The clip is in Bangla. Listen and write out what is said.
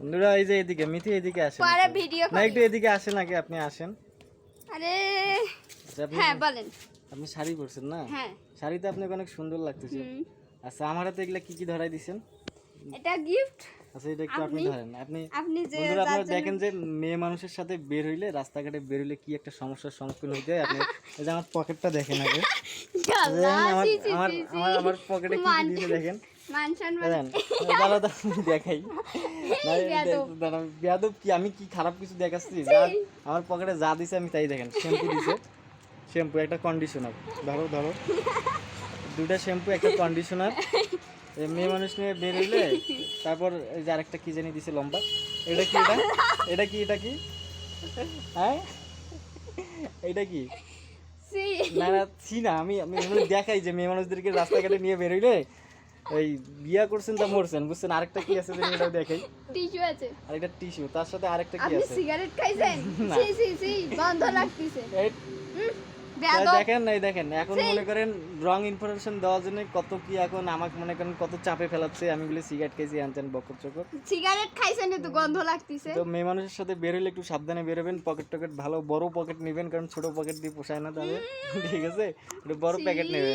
বন্ধুরা এই যে এদিকে মিথি এদিকে আসেন পরে। ভিডিও না একটু এদিকে আসেন আগে আপনি আসেন। আরে আচ্ছা, হ্যাঁ বলেন। আপনি শাড়ি পরছেন না? হ্যাঁ। শাড়িতে আপনাকে অনেক সুন্দর লাগতেছে। আচ্ছা আমার হাতে এগুলা কি কি ধরাই দিছেন? এটা গিফট আচ্ছা এটা একটু আপনি ধরেন। আপনি আপনি যে বন্ধুরা আপনারা দেখেন যে মেয়ে মানুষের সাথে বের হইলে রাস্তাঘাটে বের হইলে কি একটা সমস্যার সম্মুখীন হইতে হয়? আপনি এই যে আমার পকেটটা দেখেন আগে। আমার আমার। আমার পকেটে কি দিয়েছে দেখেন? মান সম্মান দেখেন দাঁড়া দেখাই। বেয়াদব। কি? আমি কি খারাপ কিছু দেখাচ্ছি? যা আমার পকেটে যা দিছে আমি তাই দেখেন শ্যাম্পু দিছে। শ্যাম্পু একটা কন্ডিশনার ধরো ধরো। দুটা শ্যাম্পু একটা কন্ডিশনার মেয়ে মানুষ নিয়ে বের হইলে তারপর এই যে আরেকটা কি জানি দিছে লম্বা। এটা কি এটা? এটা কি এটা কি? হ্যাঁ? এটা কি? না না ছি না আমি আমি দেখাই যে মেয়ে মানুষদেরকে রাস্তাঘাটে নিয়ে বেরোইলে এই বিয়া করছেন তা মরছেন বুঝছেন? আরেকটা কি আছে এটাও দেখাই। টিস্যু আছে। আরেকটা টিস্যু তার সাথে আরেকটা কি আপনি আছে? সিগারেট খাইছেন। ছি ছি ছি গন্ধ লাগতেছে। দেখেন এই দেখেন এখন মনে করেন রং ইনফরমেশন দেওয়ার জন্য কত কি এখন আমাকে মনে করেন কত চাপে ফেলাচ্ছে আমি বলি সিগারেট খাইছি আনছেন বকর চকর। সিগারেট খাইছেন তো গন্ধ লাগতেছে। তো মেয়ে মানুষের সাথে বেরোলে একটু সাবধানে বেরোবেন পকেট টকেট ভালো বড় পকেট নেবেন কারণ ছোট পকেট দিয়ে পোষায় না তাহলে। ঠিক আছে? একটু বড় প্যাকেট নেবেন।